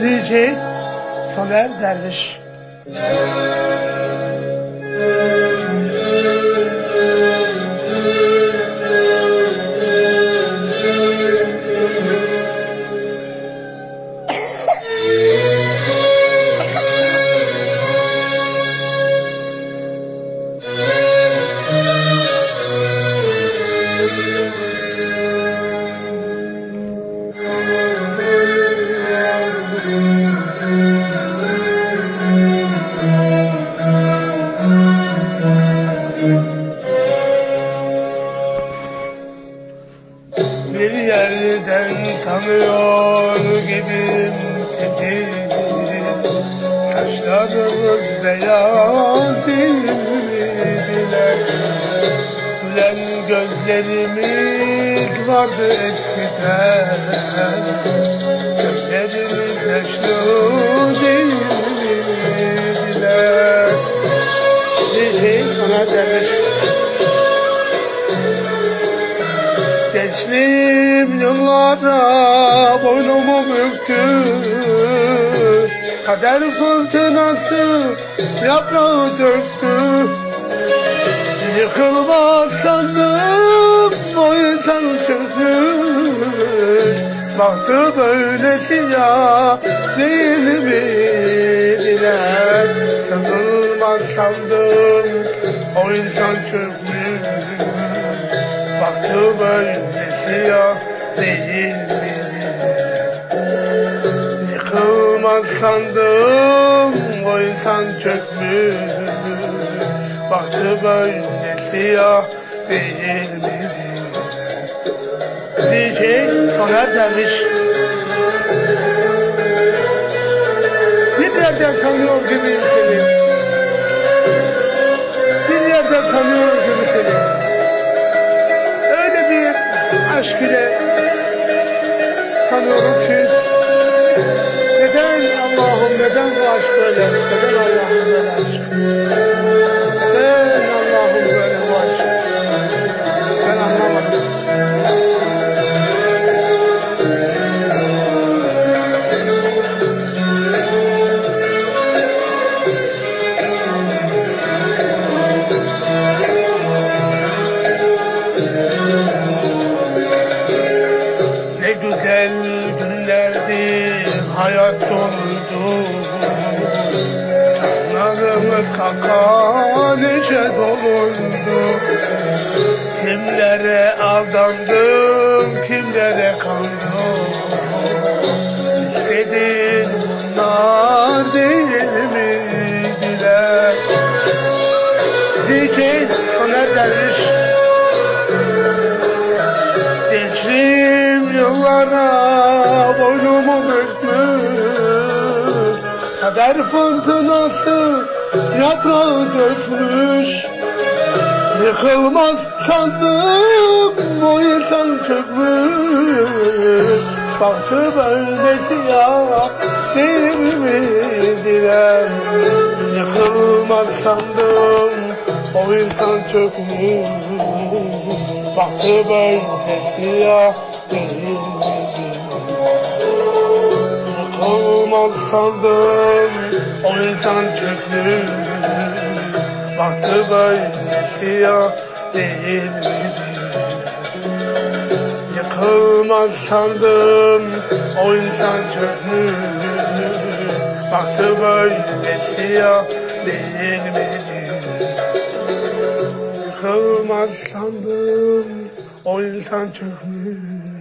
DJ Soner Derviş. Bir tanıyor gibiyim sizi. Saçlarınız beyaz değil miydiler Gülen gözlerimiz vardı eskiden. Gözlerimiz yaşlı değil Gençliğim yıllara boynumu büktü. Kader fırtınası yaprağı döktü. Yıkılmaz sandım o yüzden çökmüş Baktı böyle siyah değil miydiler Yıkılmaz sandım o insan çökmüş Baktı böyle siyah değil miydiler Yıkılmaz sandım o insan çökmüş. Baktı böyle siyah değil miydi DJ Soner Derviş. Bir yerden tanıyor gibiyim seni aşk ile tanıyorum ki neden Allah'ım neden bu aşk böyle? Neden güzel günlerdi hayat doluydu Canlarımız kaka nice doluydu Kimlere aldandım kimlere kandım? İstediğin bunlar değil miydiler DJ Soner Derviş Gençliğim yıllara boynumu bükmüş. Kader fırtınası yaprağı dökmüş. Yıkılmaz sandım bu insan çökmüş. Baktı böyle siyah değil miydiler Yıkılmaz sandım o insan çökmüş. Baktı böyle siyah değil Yıkılmaz sandım o insan çökmüş Baktı böyle siyah değil. Yıkılmaz sandım o insan çökmüş Baktı böyle siyah değil miydi? Yıkılmaz sandım o insan çökmüş